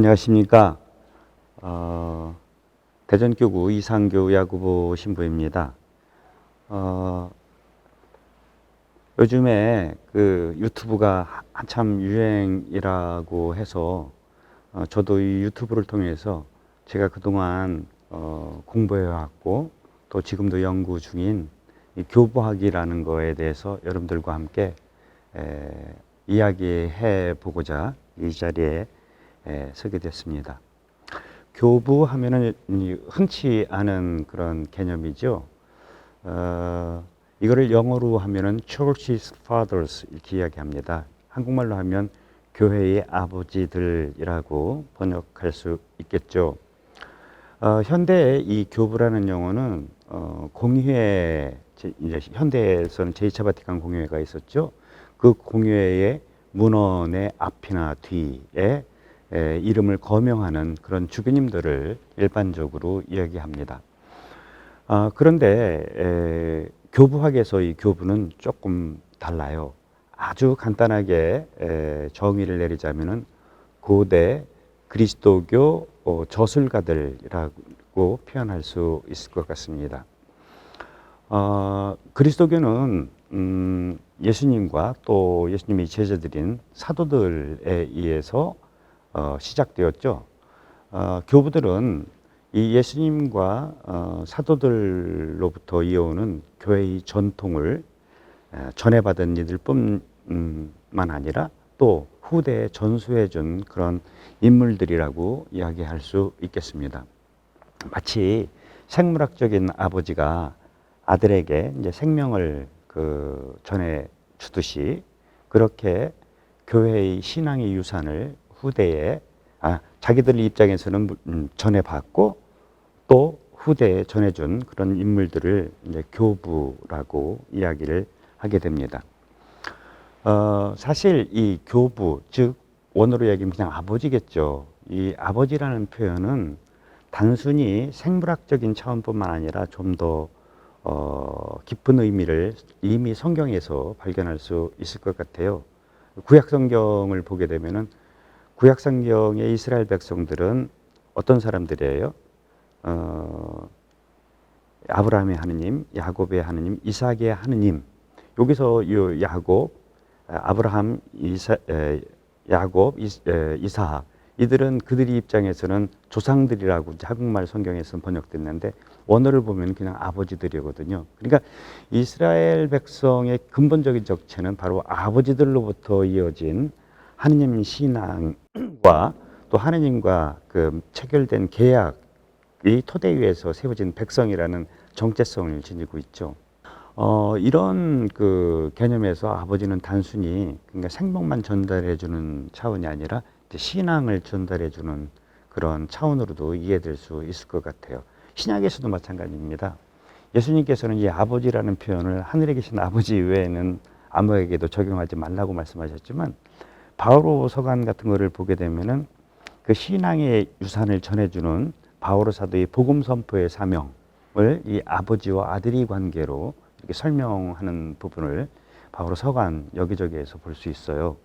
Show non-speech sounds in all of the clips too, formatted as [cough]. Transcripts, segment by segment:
안녕하십니까. 어, 대전교구 이상교 야구보 신부입니다. 어, 요즘에 그 유튜브가 한참 유행이라고 해서 어, 저도 이 유튜브를 통해서 제가 그동안 어, 공부해왔고 또 지금도 연구 중인 이 교부학이라는 거에 대해서 여러분들과 함께 에, 이야기해 보고자 이 자리에 에, 서게 됐습니다. 교부 하면은 이 흔치 않은 그런 개념이죠. 어, 이거를 영어로 하면은 Church's Fathers 이렇게 이야기합니다. 한국말로 하면 교회의 아버지들이라고 번역할 수 있겠죠. 어, 현대의 이 교부라는 용어는 어, 공회에 제- 이제 현대에서는 제2차 바티칸 공회가 있었죠. 그 공회의 문헌의 앞이나 뒤에 에, 이름을 거명하는 그런 주교님들을 일반적으로 이야기합니다. 아, 그런데 에, 교부학에서 이 교부는 조금 달라요. 아주 간단하게 에, 정의를 내리자면은 고대 그리스도교 어, 저술가들이라고 표현할 수 있을 것 같습니다. 어, 그리스도교는 음, 예수님과 또 예수님이 제자들인 사도들에 의해서 어, 시작되었죠. 어, 교부들은 이 예수님과 어, 사도들로부터 이어오는 교회의 전통을 에, 전해받은 이들뿐만 아니라 또 후대에 전수해준 그런 인물들이라고 이야기할 수 있겠습니다. 마치 생물학적인 아버지가 아들에게 이제 생명을 그 전해 주듯이 그렇게 교회의 신앙의 유산을 후대에 아, 자기들 입장에서는 음, 전해받고 또 후대에 전해준 그런 인물들을 이제 교부라고 이야기를 하게 됩니다. 어, 사실 이 교부, 즉 원어로 얘기하면 그냥 아버지겠죠. 이 아버지라는 표현은 단순히 생물학적인 차원뿐만 아니라 좀더 어, 깊은 의미를 이미 성경에서 발견할 수 있을 것 같아요. 구약 성경을 보게 되면은 구약 성경의 이스라엘 백성들은 어떤 사람들이에요? 어, 아브라함의 하느님, 야곱의 하느님, 이삭의 하느님. 여기서 이 야곱, 아브라함, 이사, 에, 야곱, 이, 에, 이삭 이들은 그들이 입장에서는 조상들이라고 한국말 성경에서는 번역됐는데 원어를 보면 그냥 아버지들이거든요. 그러니까 이스라엘 백성의 근본적인 정체는 바로 아버지들로부터 이어진 하느님 신앙 과또 하느님과 그 체결된 계약이 토대 위에서 세워진 백성이라는 정체성을 지니고 있죠. 어, 이런 그 개념에서 아버지는 단순히 그러니까 생명만 전달해 주는 차원이 아니라 신앙을 전달해 주는 그런 차원으로도 이해될 수 있을 것 같아요. 신약에서도 마찬가지입니다. 예수님께서는 이 아버지라는 표현을 하늘에 계신 아버지 외에는 아무에게도 적용하지 말라고 말씀하셨지만 바오로 서간 같은 거를 보게 되면은 그 신앙의 유산을 전해주는 바오로 사도의 복음 선포의 사명을 이 아버지와 아들이 관계로 이렇게 설명하는 부분을 바오로 서간 여기저기에서 볼 수 있어요.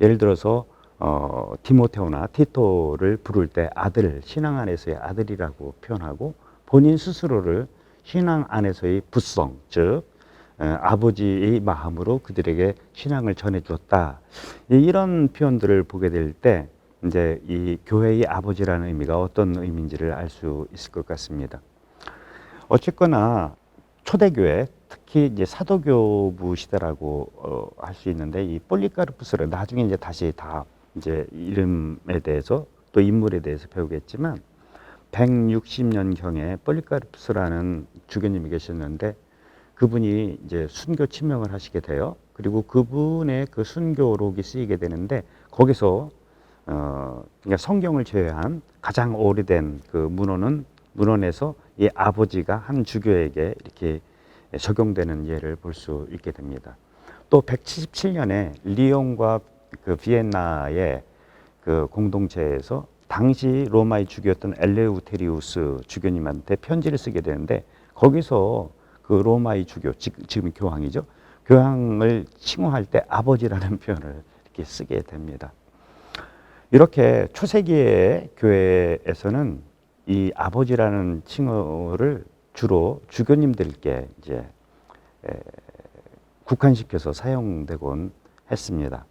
예를 들어서 어, 티모테오나 티토를 부를 때 아들, 신앙 안에서의 아들이라고 표현하고 본인 스스로를 신앙 안에서의 부성, 즉 에, 아버지의 마음으로 그들에게 신앙을 전해 주었다. 이- 이런 표현들을 보게 될 때 이제 이 교회의 아버지라는 의미가 어떤 의미인지를 알 수 있을 것 같습니다. 어쨌거나 초대교회 특히 이제 사도교부 시대라고 어, 할 수 있는데 이 폴리카르푸스를 나중에 이제 다시 다 이제 이름에 대해서 또 인물에 대해서 배우겠지만 160년 경에 폴리카르푸스라는 주교님이 계셨는데 그분이 이제 순교 침명을 하시게 돼요. 그리고 그분의 그 순교록이 쓰이게 되는데 거기서 어 그러니까 성경을 제외한 가장 오래된 그 문헌은 문헌에서 이 아버지가 한 주교에게 이렇게 적용되는 예를 볼 수 있게 됩니다. 또 177년에 리옹과 그 비엔나의 그 공동체에서 당시 로마의 주교였던 엘레우테리우스 주교님한테 편지를 쓰게 되는데 거기서 그 로마의 주교 지- 지금 교황이죠 교황을 칭호할 때 아버지라는 표현을 이렇게 쓰게 됩니다. 이렇게 초세기의 교회에서는 이 아버지라는 칭호를 주로 주교님들께 이제 에, 국한시켜서 사용되곤 했습니다.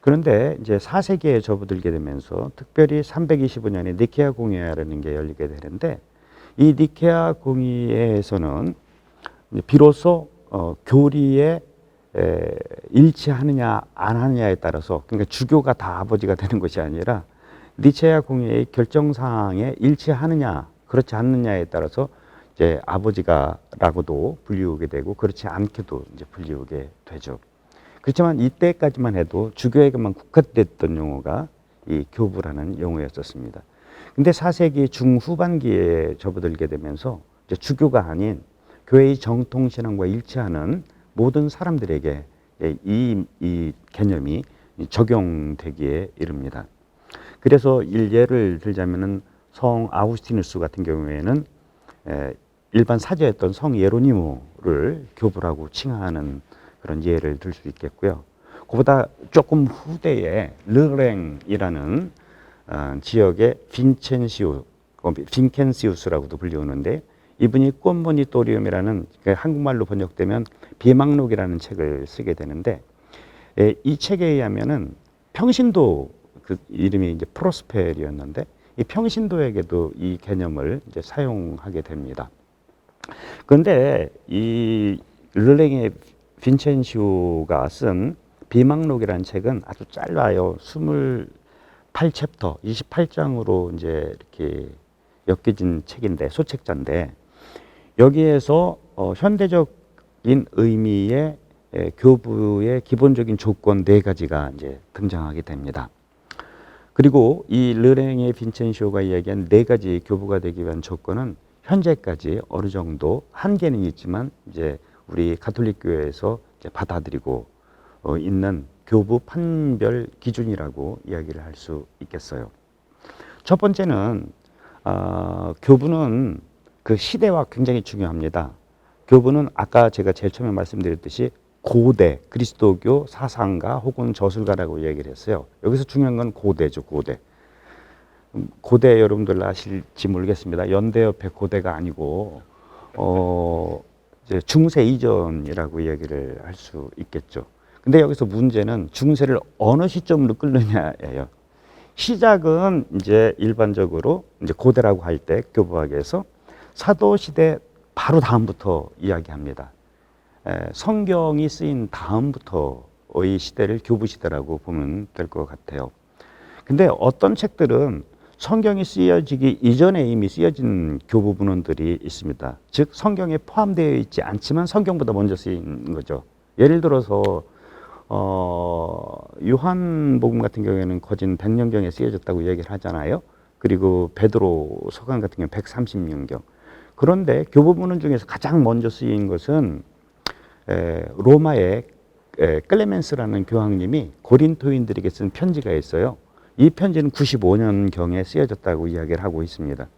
그런데 이제 4세기에 접어들게 되면서 특별히 325년에 니케아 공의회라는 게 열리게 되는데 이 니케아 공의회에서는 비로소 어, 교리에 에, 일치하느냐 안 하느냐에 따라서 그러니까 주교가 다 아버지가 되는 것이 아니라 니체아 공의회의 결정 사항에 일치하느냐 그렇지 않느냐에 따라서 이제 아버지가라고도 불리우게 되고 그렇지 않게도 이제 불리우게 되죠. 그렇지만 이때까지만 해도 주교에게만 국한됐던 용어가 이 교부라는 용어였었습니다. 근데 4세기 중후반기에 접어들게 되면서 이제 주교가 아닌 교회의 정통 신앙과 일치하는 모든 사람들에게 이, 이 개념이 적용되기에 이릅니다. 그래서 일 예를 들자면은 성 아우스티누스 같은 경우에는 에, 일반 사제였던 성 예로니모를 교부라고 칭하는 그런 예를 들 수 있겠고요. 그보다 조금 후대에 르랭이라는 어, 지역의 빈첸시우, 어, 빈켄시우스라고도 불리우는데 이분이 꽃무늬토리움이라는 그 한국말로 번역되면 비망록이라는 책을 쓰게 되는데 에, 이 책에 의하면은 평신도 그 이름이 이제 프로스펠이었는데 이 평신도에게도 이 개념을 이제 사용하게 됩니다. 그런데 이 르랭의 빈첸시오가 쓴 비망록이라는 책은 아주 짧아요. 28챕터, 28장으로 이제 이렇게 엮여진 책인데 소책자인데 여기에서 어, 현대적인 의미의 에, 교부의 기본적인 조건 네 가지가 이제 등장하게 됩니다. 그리고 이 르랭의 빈첸시오가 이야기한 네 가지 교부가 되기 위한 조건은 현재까지 어느 정도 한계는 있지만 이제 우리 가톨릭 교회에서 이제 받아들이고 어, 있는 교부 판별 기준이라고 이야기를 할 수 있겠어요. 첫 번째는 어, 교부는 그 시대와 굉장히 중요합니다. 교부는 아까 제가 제일 처음에 말씀드렸듯이 고대 그리스도교 사상가 혹은 저술가라고 얘기를 했어요. 여기서 중요한 건 고대죠, 고대. 음, 고대 여러분들 아실지 모르겠습니다. 연대 옆에 고대가 아니고 어 이제 중세 이전이라고 얘기를 할 수 있겠죠. 근데 여기서 문제는 중세를 어느 시점으로 끌느냐예요. 시작은 이제 일반적으로 이제 고대라고 할 때 교부학에서 사도 시대 바로 다음부터 이야기합니다. 에, 성경이 쓰인 다음부터의 시대를 교부 시대라고 보면 될 것 같아요. 근데 어떤 책들은 성경이 쓰여지기 이전에 이미 쓰여진 교부 문헌들이 있습니다. 즉 성경에 포함되어 있지 않지만 성경보다 먼저 쓰인 거죠. 예를 들어서 어, 요한복음 같은 경우에는 거진 100년경에 쓰여졌다고 얘기를 하잖아요. 그리고 베드로 서간 같은 경우 130년경. 그런데 교부 문헌 중에서 가장 먼저 쓰인 것은 에, 로마의 에, 클레멘스라는 교황님이 고린토인들에게 쓴 편지가 있어요. 이 편지는 95년 경에 쓰여졌다고 이야기를 하고 있습니다.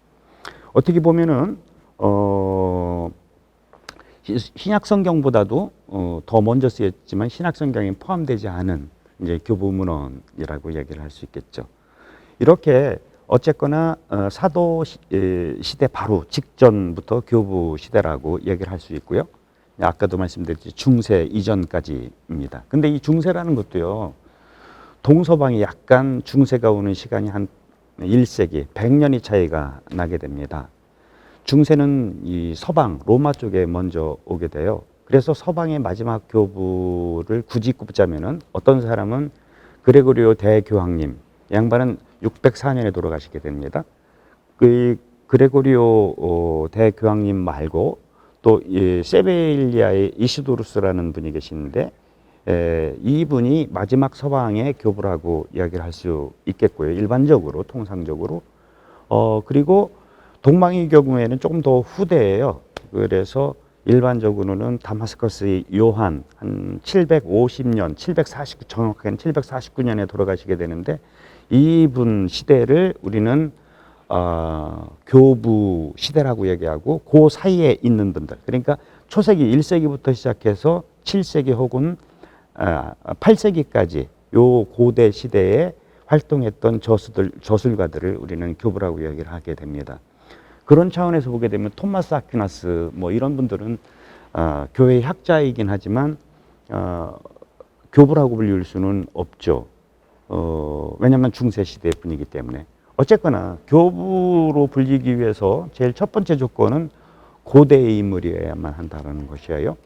어떻게 보면은 어, 신약 성경보다도 어, 더 먼저 쓰였지만 신약 성경에 포함되지 않은 이제 교부 문헌이라고 이야기를 할 수 있겠죠. 이렇게 어쨌거나 어, 사도 시, 에, 시대 바로 직전부터 교부 시대라고 이야기를 할 수 있고요. 아까도 말씀드렸지 중세 이전까지입니다. 근데 이 중세라는 것도요. 동서방이 약간 중세가 오는 시간이 한 1세기, 100년이 차이가 나게 됩니다. 중세는 이 서방, 로마 쪽에 먼저 오게 돼요. 그래서 서방의 마지막 교부를 굳이 꼽자면은 어떤 사람은 그레고리오 대교황님, 양반은 604년에 돌아가시게 됩니다. 그 그레고리오 어, 대교황님 말고 또이 세베일리아의 이시도루스라는 분이 계시는데 에, 이분이 마지막 서방의 교부라고 이야기를 할 수 있겠고요. 일반적으로 통상적으로 어 그리고 동방의 경우에는 조금 더 후대예요. 그래서 일반적으로는 다마스커스의 요한 한 750년, 749 정확하게는 749년에 돌아가시게 되는데 이분 시대를 우리는 어, 교부 시대라고 얘기하고 그 사이에 있는 분들 그러니까 초세기 1세기부터 시작해서 7세기 혹은 아, 8세기까지 요 고대 시대에 활동했던 저수들, 저술가들을 우리는 교부라고 이야기를 하게 됩니다. 그런 차원에서 보게 되면 토마스 아퀴나스 뭐 이런 분들은 어, 교회 학자이긴 하지만 어, 교부라고 불릴 수는 없죠. 어, 왜냐하면 중세 시대 분이기 때문에 어쨌거나 교부로 불리기 위해서 제일 첫 번째 조건은 고대의 인물이어야만 한다는 것이에요.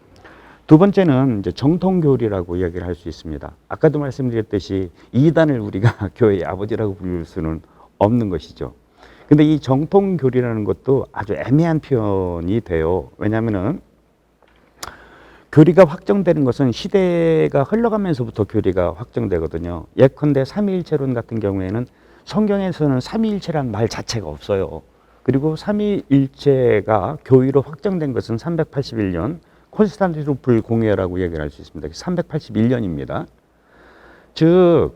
두 번째는 이제 정통 교리라고 이야기를 할 수 있습니다. 아까도 말씀드렸듯이 이단을 우리가 [laughs] 교회의 아버지라고 부를 수는 없는 것이죠. 근데 이 정통 교리라는 것도 아주 애매한 표현이 돼요. 왜냐하면은 교리가 확정되는 것은 시대가 흘러가면서부터 교리가 확정되거든요. 예컨대 삼위일체론 같은 경우에는 성경에서는 삼위일체란 말 자체가 없어요. 그리고 삼위일체가 교의로 확정된 것은 381년 콘스탄티노플 공회라고 얘기를 할 수 있습니다. 381년입니다. 즉,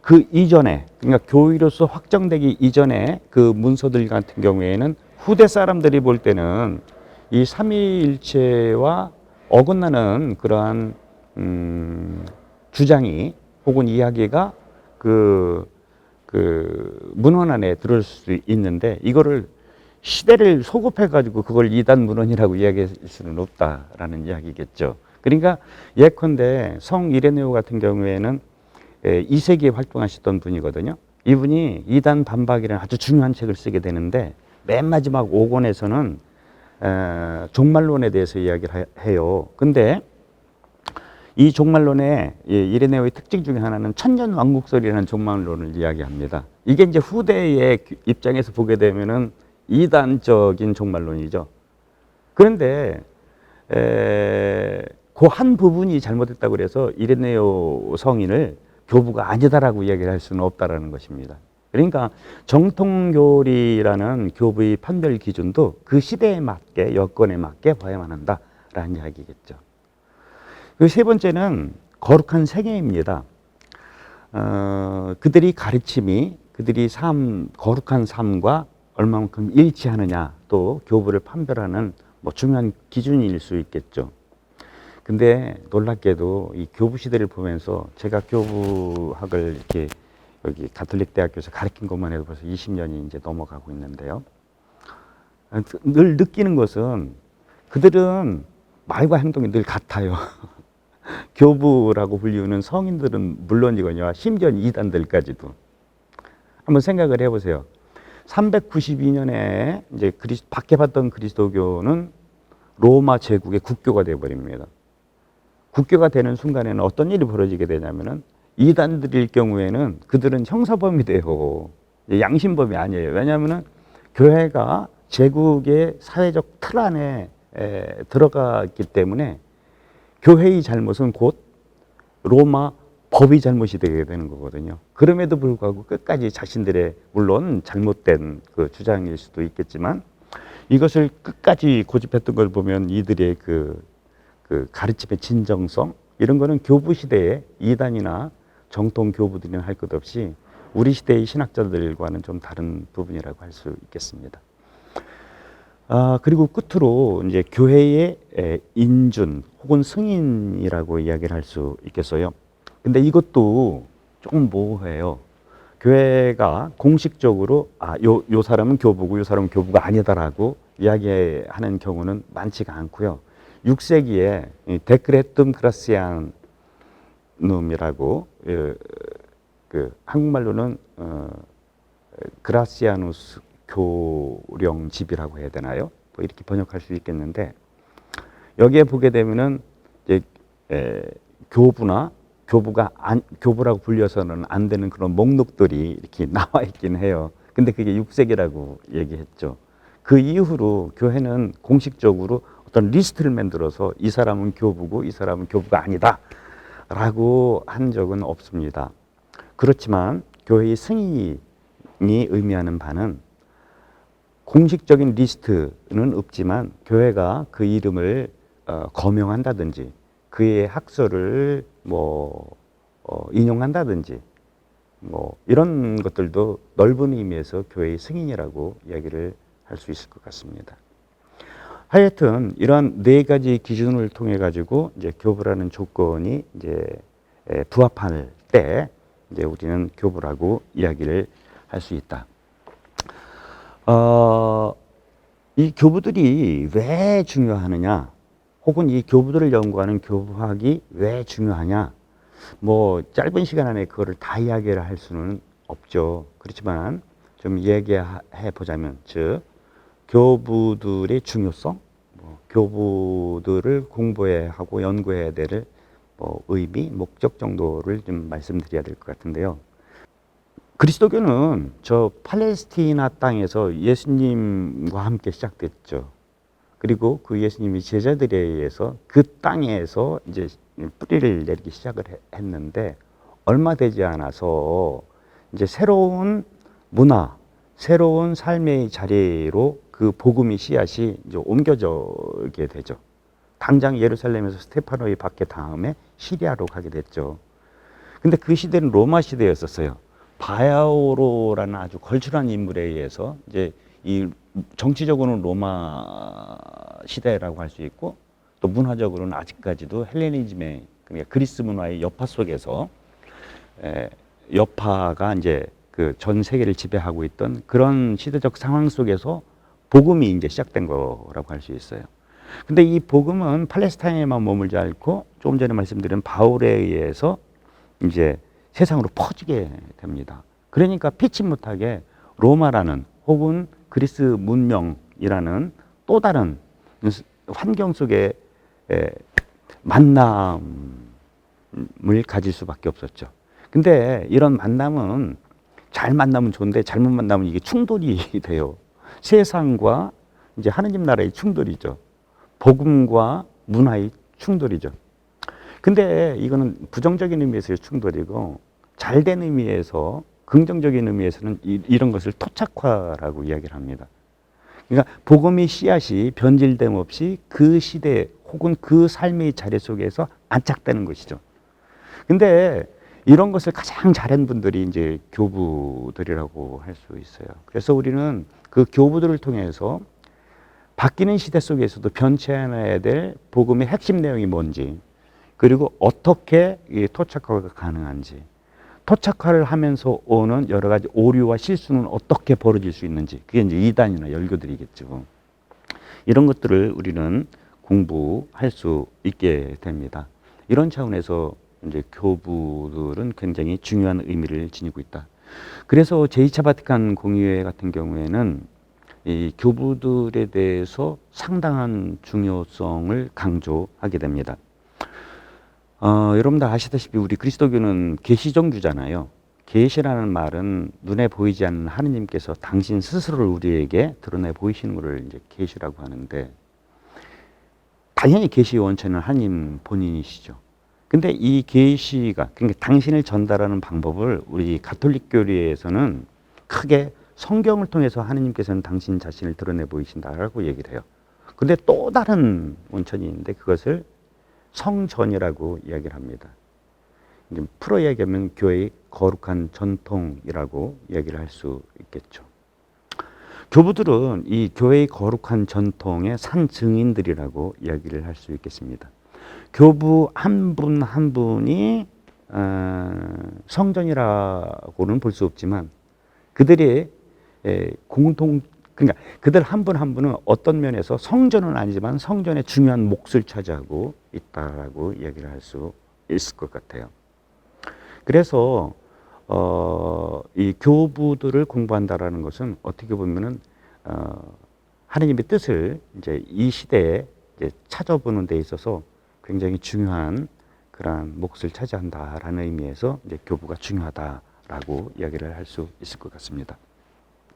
그 이전에, 그러니까 교의로서 확정되기 이전에 그 문서들 같은 경우에는 후대 사람들이 볼 때는 이 삼위일체와 어긋나는 그러한 음, 주장이 혹은 이야기가 그, 그 문헌 안에 들을 수 있는데 이거를 시대를 소급해 가지고 그걸 이단 문헌이라고 이야기할 수는 없다라는 이야기겠죠. 그러니까 예컨대 성 이레네오 같은 경우에는 2세기에 활동하셨던 분이거든요. 이분이 이단 반박이라는 아주 중요한 책을 쓰게 되는데 맨 마지막 5권에서는 에, 종말론에 대해서 이야기를 하- 해요. 근데 이 종말론의 이 이레네오의 특징 중에 하나는 천년 왕국설이라는 종말론을 이야기합니다. 이게 이제 후대의 입장에서 보게 되면은 이단적인 종말론이죠. 그런데 그 한 부분이 잘못됐다고 그래서 이레네오 성인을 교부가 아니다라고 이야기를 할 수는 없다라는 것입니다. 그러니까 정통교리라는 교부의 판별 기준도 그 시대에 맞게 여건에 맞게 봐야만 한다라는 이야기겠죠. 그 세 번째는 거룩한 생애입니다. 어, 그들이 가르침이 그들이 삶 거룩한 삶과 얼마만큼 일치하느냐 또 교부를 판별하는 뭐 중요한 기준일 수 있겠죠. 근데 놀랍게도 이 교부 시대를 보면서 제가 교부학을 이렇게 여기 가톨릭 대학교에서 가르친 것만 해도 벌써 20년이 이제 넘어가고 있는데요. 늘 느끼는 것은 그들은 말과 행동이 늘 같아요. [laughs] 교부라고 불리우는 성인들은 물론이거니와 심지어 이단들까지도 한번 생각을 해보세요. 392년에 이제 그리 박해받던 그리스도교는 로마 제국의 국교가 되어버립니다. 국교가 되는 순간에는 어떤 일이 벌어지게 되냐면은 이단들일 경우에는 그들은 형사범이 돼요. 양심범이 아니에요. 왜냐하면은 교회가 제국의 사회적 틀 안에 에, 들어갔기 때문에 교회의 잘못은 곧 로마 법이 잘못이 되게 되는 거거든요. 그럼에도 불구하고 끝까지 자신들의 물론 잘못된 그 주장일 수도 있겠지만 이것을 끝까지 고집했던 걸 보면 이들의 그, 그 가르침의 진정성 이런 거는 교부 시대의 이단이나 정통 교부들이나 할 것 없이 우리 시대의 신학자들과는 좀 다른 부분이라고 할 수 있겠습니다. 아, 그리고 끝으로 이제 교회의 에, 인준 혹은 승인이라고 이야기를 할 수 있겠어요. 근데 이것도 조금 모호해요. 교회가 공식적으로 아, 요, 요 사람은 교부고 요 사람은 교부가 아니다라고 이야기하는 경우는 많지가 않고요. 6세기에 이 데크레툼 그라시안 눔이라고 예, 그 한국말로는 어, 그라시아누스 교령집이라고 해야 되나요? 뭐 이렇게 번역할 수 있겠는데 여기에 보게 되면은 이제 에, 교부나 교부가 안, 교부라고 불려서는 안 되는 그런 목록들이 이렇게 [laughs] 나와 있긴 해요. 근데 그게 6세기라고 얘기했죠. 그 이후로 교회는 공식적으로 어떤 리스트를 만들어서 이 사람은 교부고 이 사람은 교부가 아니다. 라고 한 적은 없습니다. 그렇지만 교회의 승인이 의미하는 바는 공식적인 리스트는 없지만 교회가 그 이름을 어, 거명한다든지 그의 학설을 뭐 어, 인용한다든지 뭐 이런 것들도 넓은 의미에서 교회의 승인이라고 이야기를 할 수 있을 것 같습니다. 하여튼 이러한 네 가지 기준을 통해 가지고 이제 교부라는 조건이 이제 에, 부합할 때 이제 우리는 교부라고 이야기를 할 수 있다. 어, 이 교부들이 왜 중요하느냐, 혹은 이 교부들을 연구하는 교부학이 왜 중요하냐, 뭐 짧은 시간 안에 그거를 다 이야기를 할 수는 없죠. 그렇지만 좀 얘기해 보자면, 즉 교부들의 중요성, 뭐 교부들을 공부해야 하고 연구해야 될 뭐 의미, 목적 정도를 좀 말씀드려야 될 것 같은데요. 그리스도교는 저 팔레스티나 땅에서 예수님과 함께 시작됐죠. 그리고 그 예수님이 제자들에 의해서 그 땅에서 이제 뿌리를 내리기 시작을 했는데 얼마 되지 않아서 이제 새로운 문화, 새로운 삶의 자리로 그 복음의 씨앗이 이제 옮겨져게 되죠. 당장 예루살렘에서 스테파노이 받게 다음에 시리아로 가게 됐죠. 근데 그 시대는 로마 시대였었어요. 바야오로라는 아주 걸출한 인물에 의해서 이제 이 정치적으로는 로마 시대라고 할 수 있고 또 문화적으로는 아직까지도 헬레니즘의 그러니까 그리스 문화의 여파 속에서 에, 여파가 이제 그 전 세계를 지배하고 있던 그런 시대적 상황 속에서 복음이 이제 시작된 거라고 할 수 있어요. 근데 이 복음은 팔레스타인에만 머물지 않고 조금 전에 말씀드린 바울에 의해서 이제 세상으로 퍼지게 됩니다. 그러니까 피치 못하게 로마라는 혹은 그리스 문명이라는 또 다른 환경 속에 만남을 가질 수밖에 없었죠. 근데 이런 만남은 잘 만나면 좋은데 잘못 만나면 이게 충돌이 [laughs] 돼요. 세상과 이제 하느님 나라의 충돌이죠. 복음과 문화의 충돌이죠. 근데 이거는 부정적인 의미에서의 충돌이고 잘된 의미에서 긍정적인 의미에서는 이, 런 것을 토착화라고 이야기를 합니다. 그러니까 복음의 씨앗이 변질됨 없이 그 시대 혹은 그 삶의 자리 속에서 안착되는 것이죠. 근데 이런 것을 가장 잘한 분들이 이제 교부들이라고 할 수 있어요. 그래서 우리는 그 교부들을 통해서 바뀌는 시대 속에서도 변치않아야 될 복음의 핵심 내용이 뭔지, 그리고 어떻게 토착화가 가능한지, 토착화를 하면서 오는 여러 가지 오류와 실수는 어떻게 벌어질 수 있는지, 그게 이제 이단이나 열교들이겠죠. 이런 것들을 우리는 공부할 수 있게 됩니다. 이런 차원에서 이제 교부들은 굉장히 중요한 의미를 지니고 있다. 그래서 제2차 바티칸 공의회 같은 경우에는 이 교부들에 대해서 상당한 중요성을 강조하게 됩니다. 어, 여러분들 아시다시피 우리 그리스도교는 계시종교잖아요. 계시라는 말은 눈에 보이지 않는 하느님께서 당신 스스로를 우리에게 드러내 보이시는 것을 이제 계시라고 하는데 당연히 계시의 원천은 하나님 본인이시죠. 근데 이 계시가 그러니까 당신을 전달하는 방법을 우리 가톨릭 교리에서는 크게 성경을 통해서 하느님께서는 당신 자신을 드러내 보이신다라고 얘기를 해요. 근데 또 다른 원천이 있는데 그것을 성전이라고 이야기를 합니다. 풀어 이야기하면 교회의 거룩한 전통이라고 이야기를 할 수 있겠죠. 교부들은 이 교회의 거룩한 전통의 산 증인들이라고 이야기를 할 수 있겠습니다. 교부 한 분한 한 분이 어, 성전이라고는 볼 수 없지만 그들의 공통 그러니까 그들 한분한 분은 어떤 면에서 성전은 아니지만 성전의 중요한 몫을 차지하고 있다라고 이야기를 할 수 있을 것 같아요. 그래서 어, 이 교부들을 공부한다라는 것은 어떻게 보면은 어, 하느님의 뜻을 이제 이 시대에 이제 찾아보는 데 있어서 굉장히 중요한 그러한 몫을 차지한다라는 의미에서 이제 교부가 중요하다라고 이야기를 할 수 있을 것 같습니다.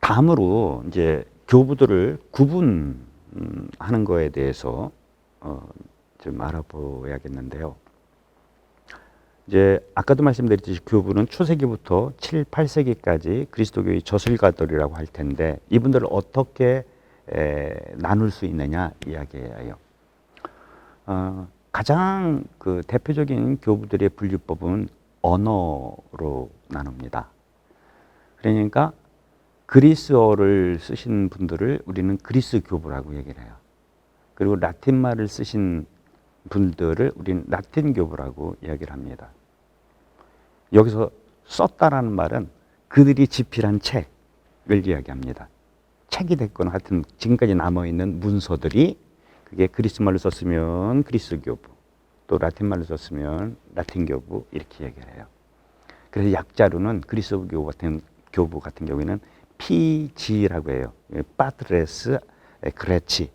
다음으로 이제 교부들을 구분하는 거에 대해서 어, 좀 알아보야겠는데요. 이제 아까도 말씀드렸듯이 교부는 초세기부터 7, 8세기까지 그리스도교의 저술가들이라고 할 텐데 이분들을 어떻게 에, 나눌 수 있느냐 이야기예요. 어, 가장 그 대표적인 교부들의 분류법은 언어로 나눕니다. 그러니까 그리스어를 쓰신 분들을 우리는 그리스 교부라고 얘기를 해요. 그리고 라틴말을 쓰신 분들을 우리는 라틴 교부라고 이야기를 합니다. 여기서 썼다라는 말은 그들이 집필한 책을 이야기합니다. 책이 됐거나 하여튼 지금까지 남아있는 문서들이 그게 그리스 말로 썼으면 그리스 교부, 또 라틴 말로 썼으면 라틴 교부 이렇게 얘기를 해요. 그래서 약자로는 그리스 교부 같은 교부 같은 경우에는 PG라고 해요. 파트레스 그레치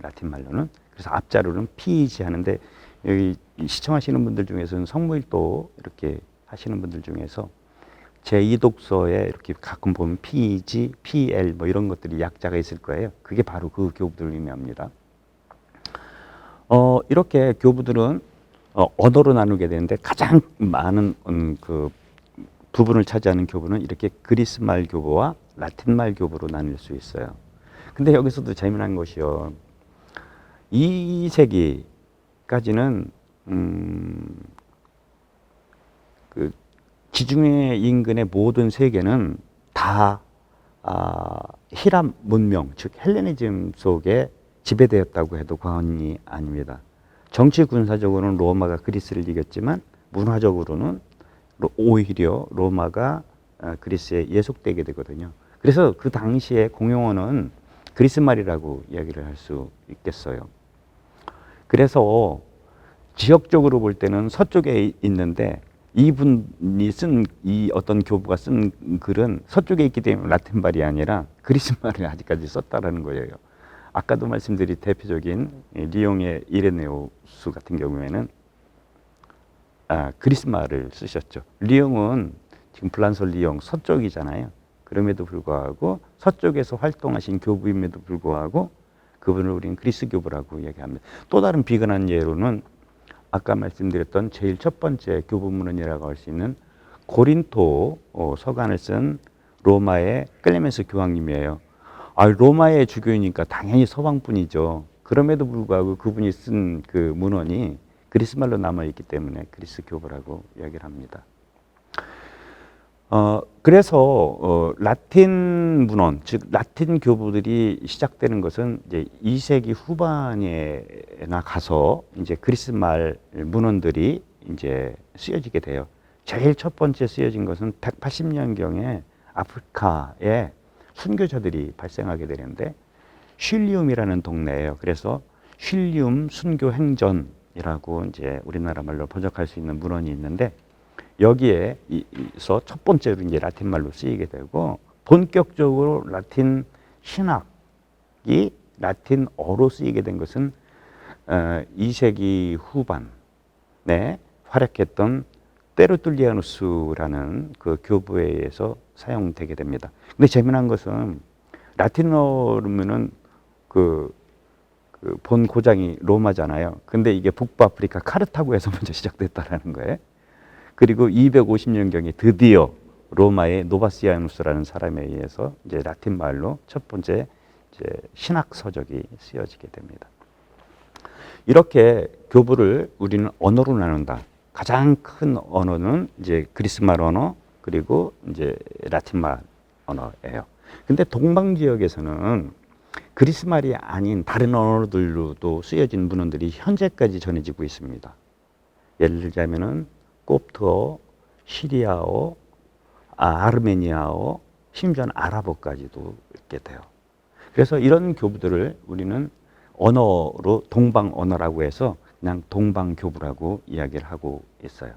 라틴 말로는 그래서 앞자로는 PG 하는데 여기 시청하시는 분들 중에서는 성모일도 이렇게 하시는 분들 중에서 제2독서에 이렇게 가끔 보면 PG, PL 뭐 이런 것들이 약자가 있을 거예요. 그게 바로 그 교부들을 의미합니다. 어, 이렇게 교부들은 어, 언어로 나누게 되는데 가장 많은 음, 그 부분을 차지하는 교부는 이렇게 그리스 말 교부와 라틴 말 교부로 나눌 수 있어요. 근데 여기서도 재미난 것이요. 2세기까지는 음, 그 지중해 인근의 모든 세계는 다 아, 히람 문명, 즉 헬레니즘 속에 지배되었다고 해도 과언이 아닙니다. 정치 군사적으로는 로마가 그리스를 이겼지만 문화적으로는 로- 오히려 로마가 아, 그리스에 예속되게 되거든요. 그래서 그 당시에 공용어는 그리스 말이라고 이야기를 할 수 있겠어요. 그래서 지역적으로 볼 때는 서쪽에 있는데 이분이 쓴 이 어떤 교부가 쓴 글은 서쪽에 있기 때문에 라틴 말이 아니라 그리스 말을 아직까지 썼다라는 거예요. 아까도 말씀드린 대표적인 리옹의 이레네우스 같은 경우에는 아, 그리스 말을 쓰셨죠. 리옹은 지금 플란서 리옹 서쪽이잖아요. 그럼에도 불구하고 서쪽에서 활동하신 교부임에도 불구하고 그분을 우리는 그리스 교부라고 얘기합니다. 또 다른 비근한 예로는 아까 말씀드렸던 제일 첫 번째 교부문헌이라고 할 수 있는 고린토 어, 서간을 쓴 로마의 클레멘스 교황님이에요. 아, 로마의 주교이니까 당연히 서방분이죠. 그럼에도 불구하고 그분이 쓴 그 문헌이 그리스 말로 남아 있기 때문에 그리스 교부라고 이야기를 합니다. 어, 그래서 어, 라틴 문헌, 즉 라틴 교부들이 시작되는 것은 이제 2세기 후반에나 가서 이제 그리스 말 문헌들이 이제 쓰여지게 돼요. 제일 첫 번째 쓰여진 것은 180년경에 아프리카에 순교자들이 발생하게 되는데 쉴리움이라는 동네예요. 그래서 쉴리움 순교 행전이라고 이제 우리나라 말로 번역할 수 있는 문헌이 있는데 여기에서 첫 번째로 이제 라틴 말로 쓰이게 되고 본격적으로 라틴 신학이 라틴어로 쓰이게 된 것은 어, 2세기 후반에 활약했던 테르툴리아누스라는 그 교부에 의해서 사용되게 됩니다. 근데 재미난 것은 라틴어로면은 그, 그 본 고장이 로마잖아요. 근데 이게 북부아프리카 카르타고에서 [laughs] 먼저 시작됐다라는 거예요. 그리고 250년경에 드디어 로마의 노바시아누스라는 사람에 의해서 이제 라틴 말로 첫 번째 이제 신학 서적이 쓰여지게 됩니다. 이렇게 교부를 우리는 언어로 나눈다. 가장 큰 언어는 이제 그리스 말 언어 그리고 이제 라틴 말 언어예요. 근데 동방 지역에서는 그리스 말이 아닌 다른 언어들로도 쓰여진 문헌들이 현재까지 전해지고 있습니다. 예를 들자면은 콥트어, 시리아어, 아, 아르메니아어, 심지어는 아랍어까지도 있게 돼요. 그래서 이런 교부들을 우리는 언어로 동방 언어라고 해서 그냥 동방 교부라고 이야기를 하고 있어요.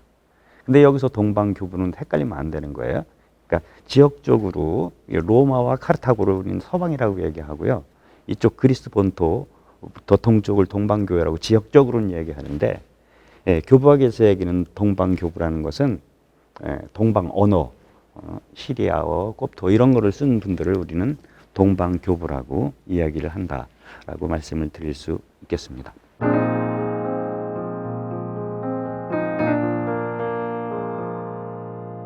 근데 여기서 동방 교부는 헷갈리면 안 되는 거예요. 그러니까 지역적으로 로마와 카르타고를 서방이라고 얘기하고요. 이쪽 그리스 본토부터 동쪽을 동방교회라고 지역적으로는 얘기하는데 예, 교부학에서 얘기는 동방교부라는 것은 예, 동방 언어, 어, 시리아어, 꼽토 이런 거를 쓰는 분들을 우리는 동방교부라고 이야기를 한다라고 말씀을 드릴 수 있겠습니다.